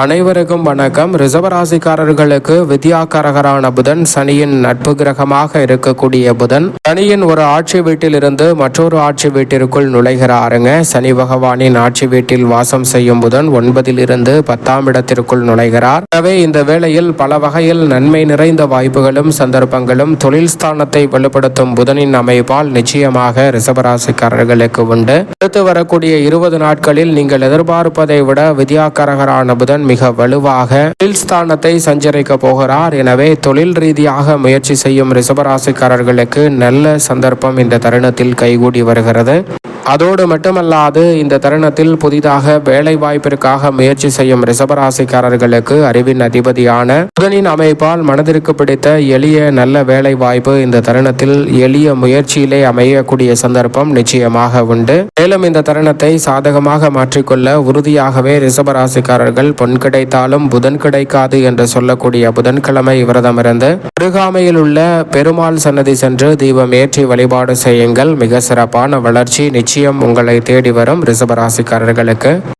அனைவருக்கும் வணக்கம். ரிசவராசிக்காரர்களுக்கு வித்யாகாரகரான புதன் சனியின் நட்பு கிரகமாக இருக்கக்கூடிய புதன். சனியின் ஒரு ஆட்சி வீட்டிலிருந்து மற்றொரு ஆட்சி வீட்டிற்குள் நுழைகிறாருங்க. சனி பகவானின் ஆட்சி வீட்டில் வாசம் செய்யும் புதன் ஒன்பதிலிருந்து பத்தாம் இடத்திற்குள் நுழைகிறார். எனவே இந்த வேளையில் பல வகையில் நன்மை நிறைந்த வாய்ப்புகளும் சந்தர்ப்பங்களும் தொழில் ஸ்தானத்தை வலுப்படுத்தும் புதனின் அமைப்பால் நிச்சயமாக ரிசவராசிக்காரர்களுக்கு உண்டு. அடுத்து வரக்கூடிய இருபது நாட்களில் நீங்கள் எதிர்பார்ப்பதை விட வித்யாகாரகரான புதன் மிக வலுவாக தொழில் ஸ்தானத்தை சஞ்சரிக்க போகிறார். எனவே தொழில் ரீதியாக முயற்சி செய்யும் ரிசபராசிக்காரர்களுக்கு நல்ல சந்தர்ப்பம் இந்த தருணத்தில் கைகூடி வருகிறது. அதோடு மட்டுமல்லாது இந்த தருணத்தில் புதிதாக வேலை வாய்ப்பிற்காக முயற்சி செய்யும் ரிசபராசிக்காரர்களுக்கு அறிவின் அதிபதியான புதனின் அமைப்பால் மனதிற்கு பிடித்த எளிய நல்ல வேலை வாய்ப்பு இந்த தருணத்தில் எளிய முயற்சியிலே அமையக்கூடிய சந்தர்ப்பம் நிச்சயமாக உண்டு. மேலும் இந்த தருணத்தை சாதகமாக மாற்றிக்கொள்ள உறுதியாகவே ரிசபராசிக்காரர்கள் பொன் கிடைத்தாலும் புதன் கிடைக்காது என்று சொல்லக்கூடிய புதன்கிழமை விரதமிருந்து அருகாமையில் உள்ள பெருமாள் சன்னதி சென்று தீபம் ஏற்றி வழிபாடு செய்யுங்கள். மிக சிறப்பான வளர்ச்சி நிச்சயம். உங்களை தேடி வரும் ரிஷபராசிக்காரர்களுக்கு